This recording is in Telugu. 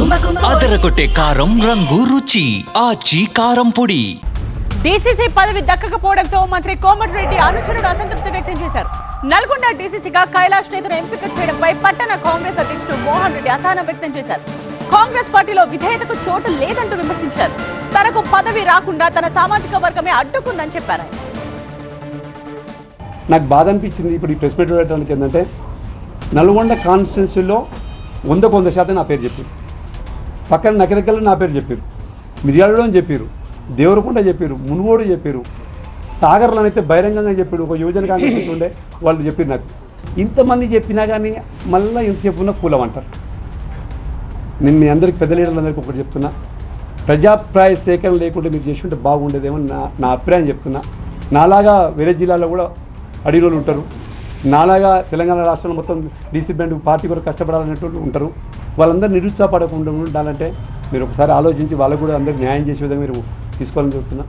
అదరగొట్టే కారం రంగు రుచి ఆచి కారం పొడి. డీసీసీ పదవి దక్కకపోవడంతో మంత్రి కోమటిరెడ్డి అనుచరుడు అసంతృప్తి వ్యక్తం చేశారు. నల్గొండ డీసీసీగా కైలాష్ నేతను ఎంపిక చేయడంపై పట్టణ కాంగ్రెస్ అధ్యక్షుడు మోహన్ రెడ్డి అసహనం వ్యక్తం చేశారు. కాంగ్రెస్ పార్టీలో విధేయతకు చోటు లేదంటూ విమర్శించారు. తనకు పదవి రాకుండా తన సామాజిక వర్గమే అడ్డుకుందని చెప్పారు. నాకు బాధ అనిపించింది ఇప్పుడు ఈ ప్రెస్ మీట్ పెట్టడానికి ఏంటంటే నల్గొండ కాన్స్టిట్యున్సీలో వందకు వంద శాతం నా పేరు చెప్పారు పక్కన నకరికల్లో నా పేరు చెప్పారు. మిర్యాలలో అని చెప్పారు. దేవరకొండ చెప్పారు. మునుగోడు చెప్పారు. సాగర్లో అయితే బహిరంగంగా చెప్పాడు ఒక యువజన కాంగ్రెస్ ఉండే వాళ్ళు చెప్పారు నాకు. ఇంతమంది చెప్పినా కానీ మళ్ళీ ఇంతసేపు ఉన్న కూలం అంటారు నేను మీ అందరికి పెద్ద లీడర్లందరికీ ఒకటి చెప్తున్నా. ప్రజాప్రాయ సేకరణ లేకుండా మీరు చేసి ఉంటే బాగుండేదేమో నా నా అభిప్రాయం చెప్తున్నా. నాలాగా వేరే జిల్లాలో కూడా అడిగిన ఉంటారు. నానాగా తెలంగాణ రాష్ట్రంలో మొత్తం డీసీ బ్యాండ్ పార్టీ కూడా కష్టపడాలనేటువంటి ఉంటారు. వాళ్ళందరూ నిరుత్సాహపడకుండా ఉండాలంటే మీరు ఒకసారి ఆలోచించి వాళ్ళకు కూడా అందరికీ న్యాయం చేసే విధంగా మీరు తీసుకోవాలని చెప్తున్నా.